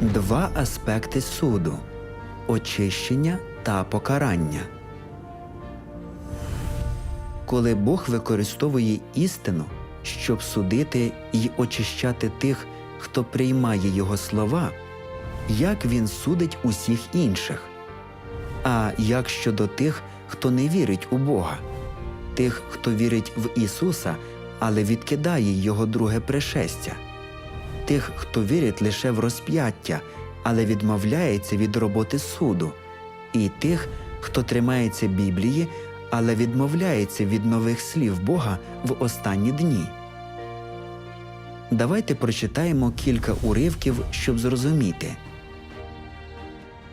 Два аспекти суду очищення та покарання. Коли Бог використовує істину, щоб судити і очищати тих, хто приймає Його слова, як він судить усіх інших? А як щодо тих, хто не вірить у Бога, тих, хто вірить в Ісуса, але відкидає Його друге пришестя, тих, хто вірить лише в розп'яття, але відмовляється від роботи суду, і тих, хто тримається Біблії, але відмовляється від нових слів Бога в останні дні. Давайте прочитаємо кілька уривків, щоб зрозуміти.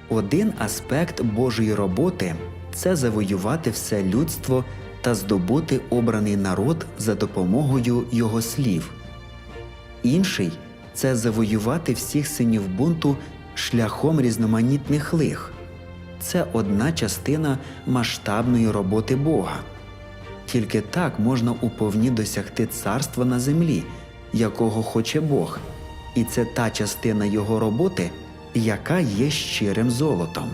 Один аспект Божої роботи це завоювати все людство та здобути обраний народ за допомогою його слів. Інший це завоювати всіх синів бунту шляхом різноманітних лих. Це одна частина масштабної роботи Бога. Тільки так можна уповні досягти царства на землі, якого хоче Бог, і це та частина його роботи, яка є щирим золотом.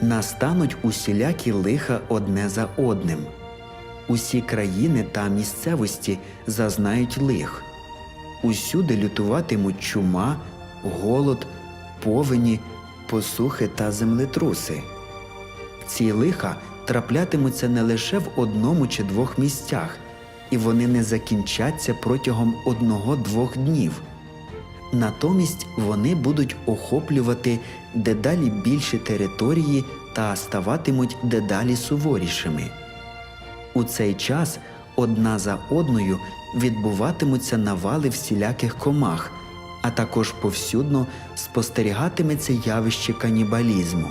Настануть усілякі лиха одне за одним. Усі країни та місцевості зазнають лих. Усюди лютуватимуть чума, голод, повені, посухи та землетруси. Ці лиха траплятимуться не лише в одному чи двох місцях, і вони не закінчаться протягом одного-двох днів. Натомість вони будуть охоплювати дедалі більші території та ставатимуть дедалі суворішими. У цей час одна за одною відбуватимуться навали всіляких комах, а також повсюдно спостерігатиметься явище канібалізму.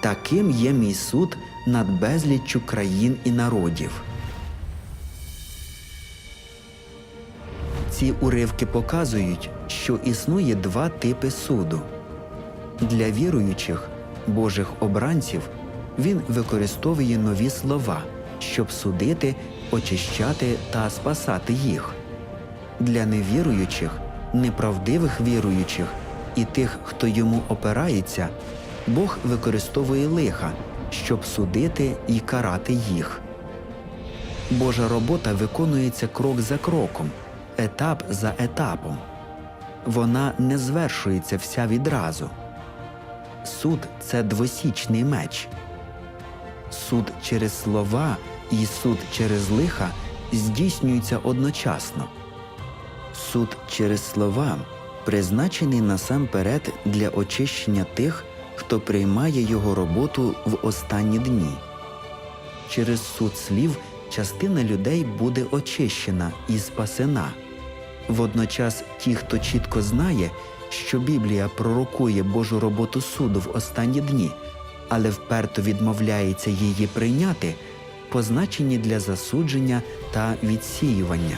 Таким є мій суд над безліччю країн і народів. Ці уривки показують, що існує два типи суду. Для віруючих, Божих обранців, він використовує нові слова, щоб судити, очищати та спасати їх. Для невіруючих, неправдивих віруючих і тих, хто йому опирається, Бог використовує лиха, щоб судити і карати їх. Божа робота виконується крок за кроком, етап за етапом. Вона не звершується вся відразу. Суд це двосічний меч. Суд через слова і суд через лиха здійснюються одночасно. Суд через слова призначений насамперед для очищення тих, хто приймає його роботу в останні дні. Через суд слів частина людей буде очищена і спасена. Водночас ті, хто чітко знає, що Біблія пророкує Божу роботу суду в останні дні, але вперто відмовляється її прийняти, позначені для засудження та відсіювання.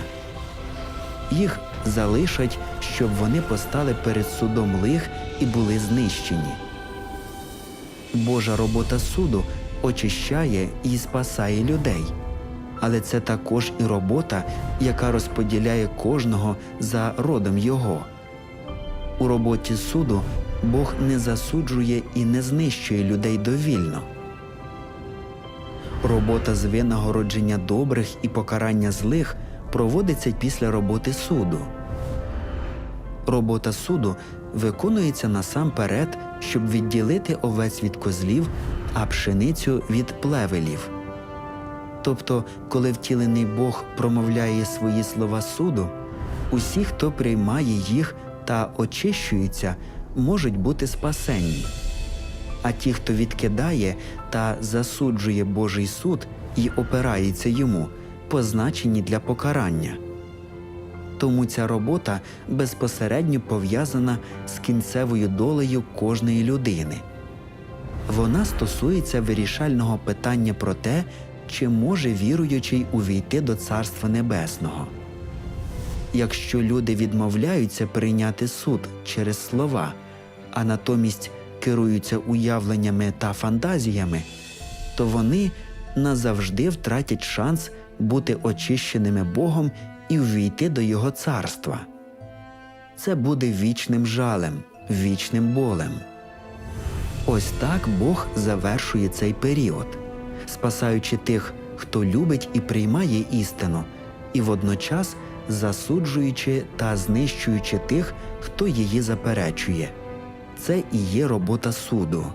Їх залишать, щоб вони постали перед судом лих і були знищені. Божа робота суду очищає і спасає людей. Але це також і робота, яка розподіляє кожного за родом його. У роботі суду Бог не засуджує і не знищує людей довільно. Робота з винагородження добрих і покарання злих проводиться після роботи суду. Робота суду виконується насамперед, щоб відділити овець від козлів, а пшеницю від плевелів. Тобто, коли втілений Бог промовляє свої слова суду, усі, хто приймає їх та очищується, можуть бути спасенні. А ті, хто відкидає та засуджує Божий суд і опирається йому, позначені для покарання. Тому ця робота безпосередньо пов'язана з кінцевою долею кожної людини. Вона стосується вирішального питання про те, чи може віруючий увійти до Царства Небесного. Якщо люди відмовляються прийняти суд через слова, а натомість керуються уявленнями та фантазіями, то вони назавжди втратять шанс бути очищеними Богом і увійти до Його царства. це буде вічним жалем, вічним болем. Ось так Бог завершує цей період, спасаючи тих, хто любить і приймає істину, і водночас засуджуючи та знищуючи тих, хто її заперечує. Це і є робота суду.